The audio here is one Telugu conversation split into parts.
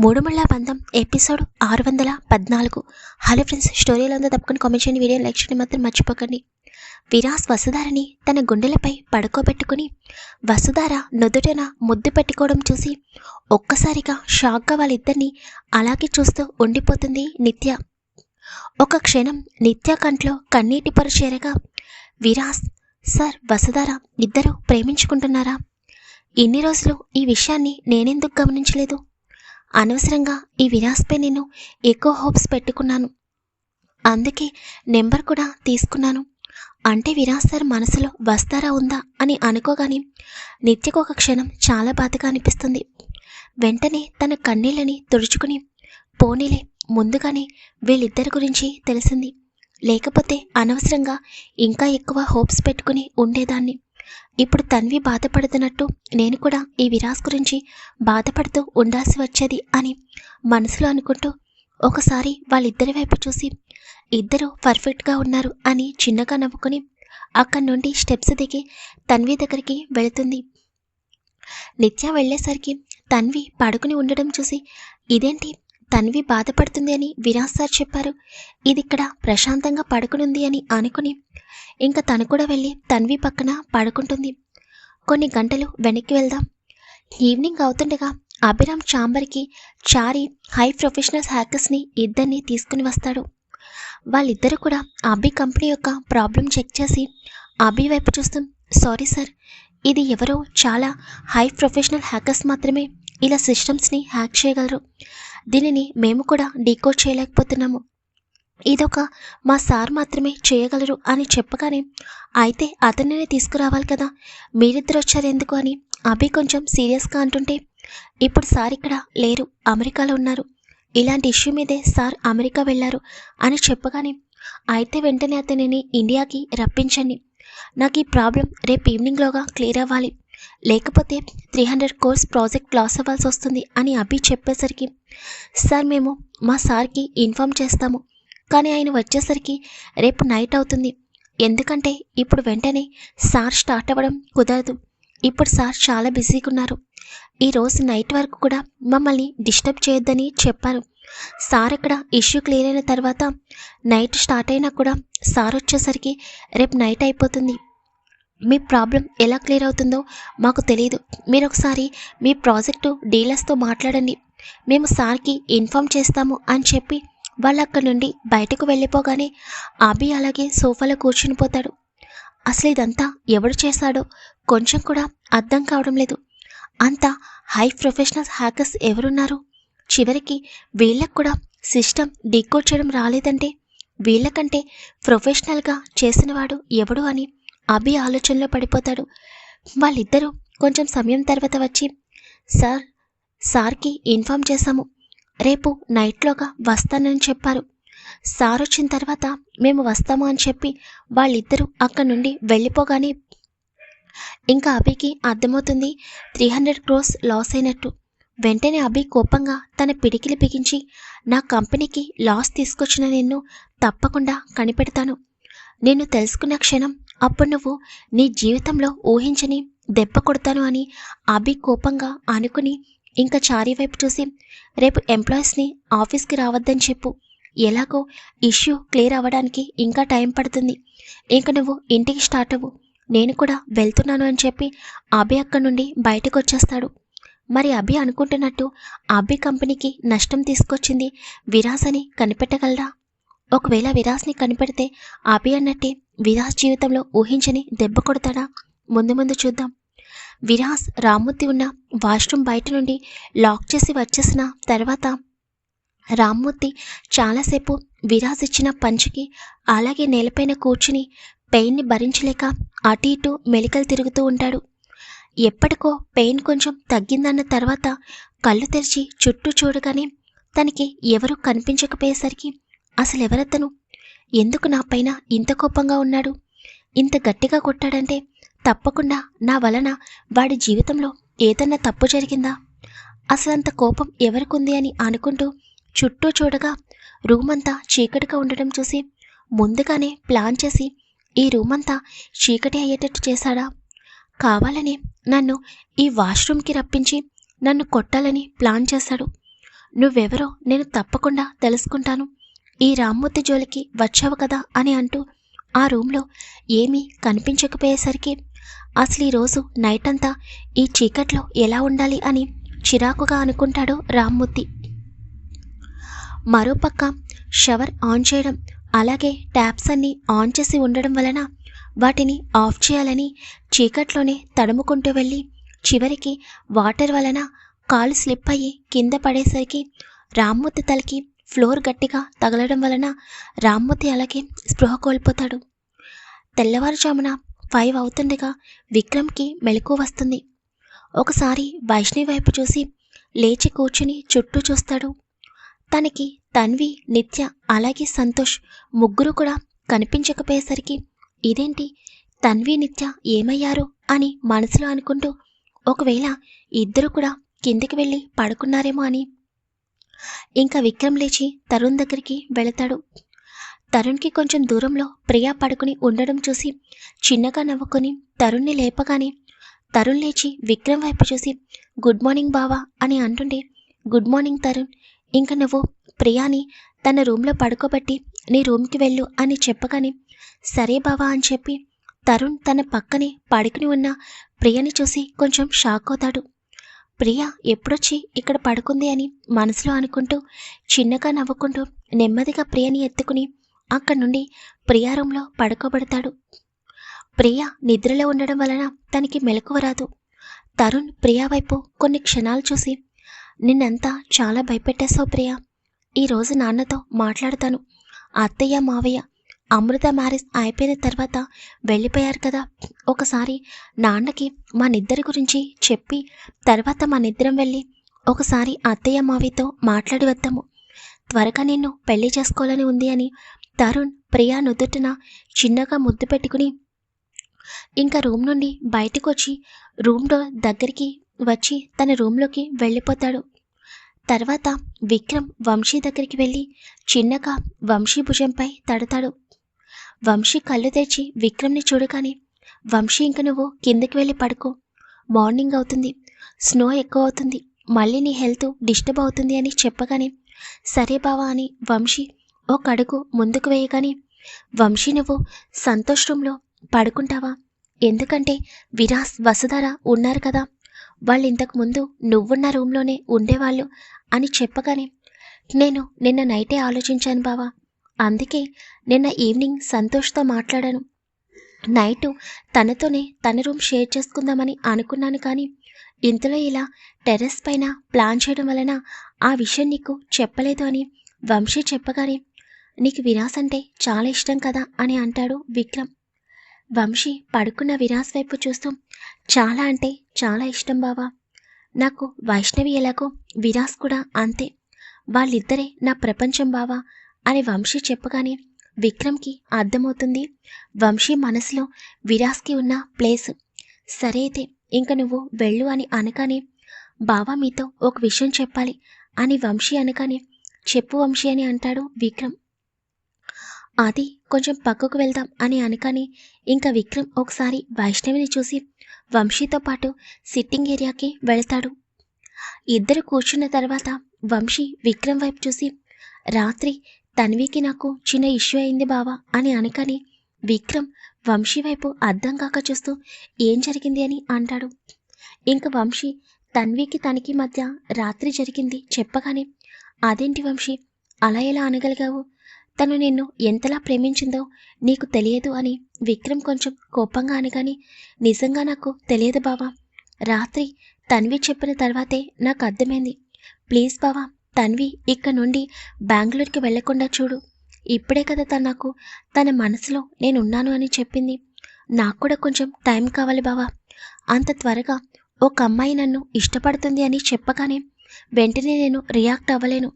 మూడుమళ్ళ బంధం ఎపిసోడ్ ఆరు వందల పద్నాలుగు. హలో ఫ్రెండ్స్ స్టోరీలో ఉందో తప్పకుండా కామెంట్ చేయండి వీడియో లైక్ చేయడం మాత్రం మర్చిపోకండి. విరాస్ వసుధారని తన గుండెలపై పడుకోబెట్టుకుని వసుధార నుదుటన ముద్దు పెట్టుకోవడం చూసి ఒక్కసారిగా షాక్గా వాళ్ళిద్దరిని అలాగే చూస్తూ ఉండిపోతుంది నిత్య. ఒక క్షణం నిత్య కంట్లో కన్నీటి పొర చేరగా విరాస్ సార్ వసుధార ఇద్దరు ప్రేమించుకుంటున్నారా? ఇన్ని రోజులు ఈ విషయాన్ని నేనెందుకు గమనించలేదు? అనవసరంగా ఈ విరాస్పై నేను ఎక్కువ హోప్స్ పెట్టుకున్నాను. అందుకే నెంబర్ కూడా తీసుకున్నాను. అంటే విరాజ్ సార్ మనసులో వస్తారా ఉందా అని అనుకోగానే నిత్యకు ఒక క్షణం చాలా బాధగా అనిపిస్తుంది. వెంటనే తన కన్నీళ్ళని తుడుచుకుని పోనీలే ముందుగానే వీళ్ళిద్దరి గురించి తెలిసింది. లేకపోతే అనవసరంగా ఇంకా ఎక్కువ హోప్స్ పెట్టుకుని ఉండేదాన్ని. ఇప్పుడు తన్వి బాధపడుతున్నట్టు నేను కూడా ఈ విరాస్ గురించి బాధపడుతూ ఉండాల్సి వచ్చేది అని మనసులో అనుకుంటూ ఒకసారి వాళ్ళిద్దరి వైపు చూసి ఇద్దరూ పర్ఫెక్ట్గా ఉన్నారు అని చిన్నగా నవ్వుకొని అక్కడి నుండి స్టెప్స్ దిగి తన్వి దగ్గరికి వెళుతుంది. నిత్య వెళ్ళేసరికి తన్వి పడుకుని ఉండడం చూసి ఇదేంటి? తన్వి బాధపడుతుంది అని విరాస్ సార్ చెప్పారు. ఇది ఇక్కడ ప్రశాంతంగా పడుకునుంది అని అనుకుని ఇంకా తను కూడా వెళ్ళి తన్వి పక్కన పడుకుంటుంది. కొన్ని గంటలు వెనక్కి వెళ్దాం. ఈవినింగ్ అవుతుండగా అభిరామ్ చాంబర్కి చారి హై ప్రొఫెషనల్ హ్యాకర్స్ని ఇద్దరిని తీసుకుని వస్తాడు. వాళ్ళిద్దరూ కూడా అభి కంపెనీ యొక్క ప్రాబ్లం చెక్ చేసి అభి వైపు చూస్తూ సారీ సార్ ఇది ఎవరో చాలా హై ప్రొఫెషనల్ హ్యాకర్స్ మాత్రమే ఇలా సిస్టమ్స్ని హ్యాక్ చేయగలరు. దీనిని మేము కూడా డీకోడ్ చేయలేకపోతున్నాము. ఇదొక మా సార్ మాత్రమే చేయగలరు అని చెప్పగానే అయితే అతనినే తీసుకురావాలి కదా? మీరిద్దరు వచ్చారు ఎందుకు అని అభి కొంచెం సీరియస్గా అంటుంటే ఇప్పుడు సార్ ఇక్కడ లేరు అమెరికాలో ఉన్నారు. ఇలాంటి ఇష్యూ మీదే సార్ అమెరికా వెళ్ళారు అని చెప్పగానే అయితే వెంటనే అతనిని ఇండియాకి రప్పించండి. నాకు ఈ ప్రాబ్లం రేపు ఈవినింగ్లోగా క్లియర్ అవ్వాలి. లేకపోతే three hundred crores project loss అవ్వాల్సి వస్తుంది అని అభి చెప్పేసరికి సార్ మేము మా సార్కి ఇన్ఫామ్ చేస్తాము. కానీ ఆయన వచ్చేసరికి రేపు నైట్ అవుతుంది. ఎందుకంటే ఇప్పుడు వెంటనే సార్ స్టార్ట్ అవ్వడం కుదరదు. ఇప్పుడు సార్ చాలా బిజీగా ఉన్నారు ఈరోజు నైట్ వరకు కూడా మమ్మల్ని డిస్టర్బ్ చేయొద్దని చెప్పారు. సార్ అక్కడ ఇష్యూ క్లియర్ అయిన తర్వాత నైట్ స్టార్ట్ అయినా కూడా సార్ వచ్చేసరికి రేపు నైట్ అయిపోతుంది. మీ ప్రాబ్లం ఎలా క్లియర్ అవుతుందో మాకు తెలియదు మీరు ఒకసారి మీ ప్రాజెక్టు డీలర్స్తో మాట్లాడండి. మేము సార్కి ఇన్ఫామ్ చేస్తాము అని చెప్పి వాళ్ళు అక్కడి నుండి బయటకు వెళ్ళిపోగానే అభి అలాగే సోఫాలో కూర్చుని పోతాడు. అసలు ఇదంతా ఎవడు చేశాడో కొంచెం కూడా అర్థం కావడం లేదు. అంత హై ప్రొఫెషనల్ హ్యాకర్స్ ఎవరున్నారు? చివరికి వీళ్ళకు కూడా సిస్టమ్ డీకోడ్ చేయడం రాలేదంటే వీళ్ళకంటే ప్రొఫెషనల్గా చేసినవాడు ఎవడు అని అభి ఆలోచనలో పడిపోతాడు. వాళ్ళిద్దరూ కొంచెం సమయం తర్వాత వచ్చి సార్ సార్కి ఇన్ఫామ్ చేశాము. రేపు నైట్లోగా వస్తానని చెప్పారు. సార్ వచ్చిన తర్వాత మేము వస్తాము అని చెప్పి వాళ్ళిద్దరూ అక్కడి నుండి వెళ్ళిపోగానే ఇంకా అభికి అర్థమవుతుంది త్రీ హండ్రెడ్ క్రోస్ లాస్ అయినట్టు. వెంటనే అభి కోపంగా తన పిడికిలి బిగించి నా కంపెనీకి లాస్ తీసుకొచ్చిన నిన్ను తప్పకుండా కనిపెడతాను. నేను తెలుసుకున్న క్షణం అప్పుడు నువ్వు నీ జీవితంలో ఊహించని దెబ్బ కొడతాను అని అభి కోపంగా అనుకుని ఇంకా చారీ వైపు చూసి రేపు ఎంప్లాయీస్ని ఆఫీస్కి రావద్దని చెప్పు. ఎలాగో ఇష్యూ క్లియర్ అవ్వడానికి ఇంకా టైం పడుతుంది. ఇంక నువ్వు ఇంటికి స్టార్ట్ అవ్వు. నేను కూడా వెళ్తున్నాను అని చెప్పి అభి అక్కడి నుండి బయటకు వచ్చేస్తాడు మరి అభి అనుకుంటున్నట్టు అభి కంపెనీకి నష్టం తీసుకొచ్చింది విరాస్ అని కనిపెట్టగలరా? ఒకవేళ విరాస్ని కనిపెడితే అభి అన్నట్టే విరాస్ జీవితంలో ఊహించని దెబ్బ కొడతాడా? ముందు ముందు చూద్దాం. విరాస్ రామ్మూర్తి ఉన్న వాష్రూమ్ బయట నుండి లాక్ చేసి వచ్చేసిన తర్వాత రామ్మూర్తి చాలాసేపు విరాస్ ఇచ్చిన పంచికి అలాగే నేలపైన కూర్చుని పెయిన్ని భరించలేక అటు ఇటు మెలికలు తిరుగుతూ ఉంటాడు. ఎప్పటికో పెయిన్ కొంచెం తగ్గిందన్న తర్వాత కళ్ళు తెరిచి చుట్టూ చూడగానే తనకి ఎవరూ కనిపించకపోయేసరికి అసలు ఎవరతను ఎందుకు నా పైన ఇంత కోపంగా ఉన్నాడు? ఇంత గట్టిగా కొట్టాడంటే తప్పకుండా. నా వలన వాడి జీవితంలో ఏదన్నా తప్పు జరిగిందా? అసలంత కోపం ఎవరికుంది అని అనుకుంటూ చుట్టూ చూడగా రూమ్ అంతా చీకటిగా ఉండడం చూసి ముందుగానే ప్లాన్ చేసి ఈ రూమ్ అంతా చీకటి అయ్యేటట్టు చేశాడా? కావాలని నన్ను ఈ వాష్రూమ్కి రప్పించి నన్ను కొట్టాలని ప్లాన్ చేశాడు. నువ్వెవరో నేను తప్పకుండా తెలుసుకుంటాను. ఈ రామ్మూర్తి జోలికి వచ్చావు కదా అని అంటూ ఆ రూమ్లో ఏమీ కనిపించకపోయేసరికి అసలు ఈరోజు నైట్ అంతా ఈ చీకట్లో ఎలా ఉండాలి అని చిరాకుగా అనుకుంటాడు రామ్మూర్తి. మరోపక్క షవర్ ఆన్ చేయడం అలాగే ట్యాప్స్ అన్నీ ఆన్ చేసి ఉండడం వలన వాటిని ఆఫ్ చేయాలని చీకట్లోనే తడుముకుంటూ వెళ్ళి చివరికి వాటర్ వలన కాలు స్లిప్ అయ్యి కింద పడేసరికి రామ్మూర్తి తలకి ఫ్లోర్ గట్టిగా తగలడం వలన రామ్మూర్తి అలాగే స్పృహ కోల్పోతాడు. తెల్లవారుజామున ఫైవ్ అవుతుండగా విక్రమ్కి మెలకు వస్తుంది. ఒకసారి వైష్ణవి వైపు చూసి లేచి కూర్చుని చుట్టూ చూస్తాడు. తనకి తన్వి నిత్య అలాగే సంతోష్ ముగ్గురు కూడా కనిపించకపోయేసరికి ఇదేంటి? తన్వి నిత్య ఏమయ్యారు అని మనసులో అనుకుంటూ ఒకవేళ ఇద్దరు కూడా కిందికి వెళ్ళి పడుకున్నారేమో అని. ఇంకా విక్రమ్ లేచి తరుణ్ దగ్గరికి వెళతాడు. తరుణ్కి కొంచెం దూరంలో ప్రియా పడుకుని ఉండడం చూసి చిన్నగా నవ్వుకొని తరుణ్ని లేపగానే తరుణ్ లేచి విక్రమ్ వైపు చూసి గుడ్ మార్నింగ్ బావా అని అంటుండే గుడ్ మార్నింగ్ తరుణ్ ఇంక నువ్వు ప్రియాని తన రూమ్లో పడుకోబెట్టి నీ రూమ్కి వెళ్ళు అని చెప్పగానే సరే బావా అని చెప్పి తరుణ్ తన పక్కనే పడుకుని ఉన్న ప్రియని చూసి కొంచెం షాక్ అవుతాడు. ప్రియ ఎప్పుడొచ్చి ఇక్కడ పడుకుంది అని మనసులో అనుకుంటూ చిన్నగా నవ్వుకుంటూ నెమ్మదిగా ప్రియని ఎత్తుకుని అక్కడి నుండి ప్రియా రూమ్లో పడుకోబెడతాడు. ప్రియ నిద్రలో ఉండడం వలన తనకి మెలకువ రాదు. తరుణ్ ప్రియా వైపు కొన్ని క్షణాలు చూసి నిన్నంతా చాలా భయపెట్టేశావు ప్రియా. ఈరోజు నాన్నతో మాట్లాడతాను. అత్తయ్య మావయ్య అమృత మ్యారేజ్ అయిపోయిన తర్వాత వెళ్ళిపోయారు కదా. ఒకసారి నాన్నకి మా నిద్దరి గురించి చెప్పి తర్వాత మా నిద్రం వెళ్ళి ఒకసారి అత్తయ్య మావితో మాట్లాడి వద్దాము. త్వరగా నిన్ను పెళ్ళి చేసుకోవాలని ఉంది అని తరుణ్ ప్రియా నుదుటిన చిన్నగా ముద్దు పెట్టుకుని ఇంకా రూమ్ నుండి బయటకు వచ్చి రూమ్ డోర్ దగ్గరికి వచ్చి తన రూమ్లోకి వెళ్ళిపోతాడు. తర్వాత విక్రమ్ వంశీ దగ్గరికి వెళ్ళి చిన్నగా వంశీ భుజంపై తడతాడు. వంశీ కళ్ళు తెచ్చి విక్రమ్ని చూడగానే వంశీ ఇంక నువ్వు కిందకి వెళ్ళి పడుకో. మార్నింగ్ అవుతుంది. స్నో ఎక్కువ అవుతుంది. మళ్ళీ నీ హెల్త్ డిస్టర్బ్ అవుతుంది అని చెప్పగానే సరే బావా అని వంశీ ఒక అడుగు ముందుకు వేయగానే వంశీ నువ్వు సంతోష్ రూమ్లో పడుకుంటావా? ఎందుకంటే విరాస్ వసుధర ఉన్నారు కదా. వాళ్ళు ఇంతకు ముందు నువ్వున్న రూమ్లోనే ఉండేవాళ్ళు అని చెప్పగానే నేను నిన్న నైటే ఆలోచించాను బావా. అందుకే నిన్న ఈవినింగ్ సంతోష్తో మాట్లాడాను. నైటు తనతోనే తన రూమ్ షేర్ చేసుకుందామని అనుకున్నాను కానీ ఇంతలో ఇలా టెర్రస్ పైన ప్లాన్ చేయడం వలన ఆ విషయం నీకు చెప్పలేదు అని వంశీ చెప్పగానే నీకు విరాస్ అంటే చాలా ఇష్టం కదా అని అంటాడు విక్రమ్. వంశీ పడుకున్న విరాస్ వైపు చూస్తూ చాలా అంటే చాలా ఇష్టం బావా. నాకు వైష్ణవి ఎలాగో విరాస్ కూడా అంతే. వాళ్ళిద్దరే నా ప్రపంచం బావా అని వంశీ చెప్పగానే విక్రమ్కి అర్థమవుతుంది. వంశీ మనసులో విరాస్కి ఉన్న ప్లేస్. సరే అయితే ఇంక నువ్వు వెళ్ళు అని అనగానే బావా మీతో ఒక విషయం చెప్పాలి అని వంశీ అనగానే చెప్పు వంశీ అని అంటాడు విక్రమ్. అది కొంచెం పక్కకు వెళ్దాం అని అనగానే ఇంకా విక్రమ్ ఒకసారి వైష్ణవిని చూసి వంశీతో పాటు సిట్టింగ్ ఏరియాకి వెళ్తాడు. ఇద్దరు కూర్చున్న తర్వాత వంశీ విక్రమ్ వైపు చూసి రాత్రి తన్వికి నాకు చిన్న ఇష్యూ అయింది బావా అని అనకని విక్రమ్ వంశీ వైపు అర్థం కాక చూస్తూ ఏం జరిగింది అని అంటాడు. ఇంకా వంశీ తన్వికి తనకి మధ్య రాత్రి జరిగింది చెప్పగానే అదేంటి వంశీ అలా ఎలా అనగలిగావు? తను నిన్ను ఎంతలా ప్రేమించిందో నీకు తెలియదు అని విక్రమ్ కొంచెం కోపంగా అనగాని నిజంగా నాకు తెలియదు బావా. రాత్రి తన్వి చెప్పిన తర్వాతే నాకు అర్థమైంది. ప్లీజ్ బావా తన్వి ఇక్కడ నుండి బెంగళూరుకి వెళ్ళకుండా చూడు. ఇప్పుడే కదా తను నాకు తన మనసులో నేనున్నాను అని చెప్పింది. నాకు కూడా కొంచెం టైం కావాలి బావా. అంత త్వరగా ఒక అమ్మాయి నన్ను ఇష్టపడుతుంది అని చెప్పగానే వెంటనే నేను రియాక్ట్ అవ్వలేను.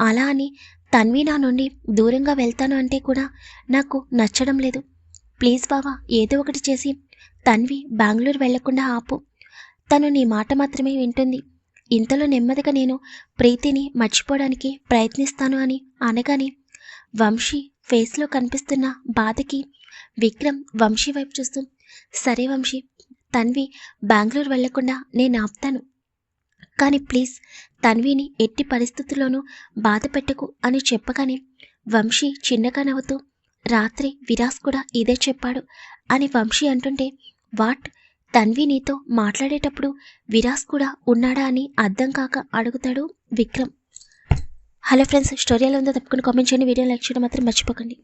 అలా అని తన్వి నా నుండి దూరంగా వెళ్తాను అంటే కూడా నాకు నచ్చడం లేదు. ప్లీజ్ బావా ఏదో ఒకటి చేసి తన్వి బెంగళూరు వెళ్ళకుండా ఆపు. తను నీ మాట మాత్రమే వింటుంది. ఇంతలో నెమ్మదిగా నేను ప్రీతిని మర్చిపోవడానికి ప్రయత్నిస్తాను అని అనగానే వంశీ ఫేస్లో కనిపిస్తున్న బాధకి విక్రమ్ వంశీ వైపు చూస్తూ సరే వంశీ తన్వి బెంగళూరు వెళ్ళకుండా నేను ఆపుతాను. కానీ ప్లీజ్ తన్విని ఎట్టి పరిస్థితుల్లోనూ బాధ పెట్టకు అని చెప్పగానే వంశీ చిన్నగా నవ్వుతూ రాత్రి విరాస్ కూడా ఇదే చెప్పాడు అని వంశీ అంటుంటే వాట్? తన్వి నీతో మాట్లాడేటప్పుడు విరాస్ కూడా ఉన్నాడా అని అర్థం కాక అడుగుతాడు విక్రమ్. హలో ఫ్రెండ్స్ స్టోరీ ఎలా ఉందో తప్పకుండా కామెంట్ చేయండి వీడియో లైక్ చేయడం మాత్రం మర్చిపోకండి.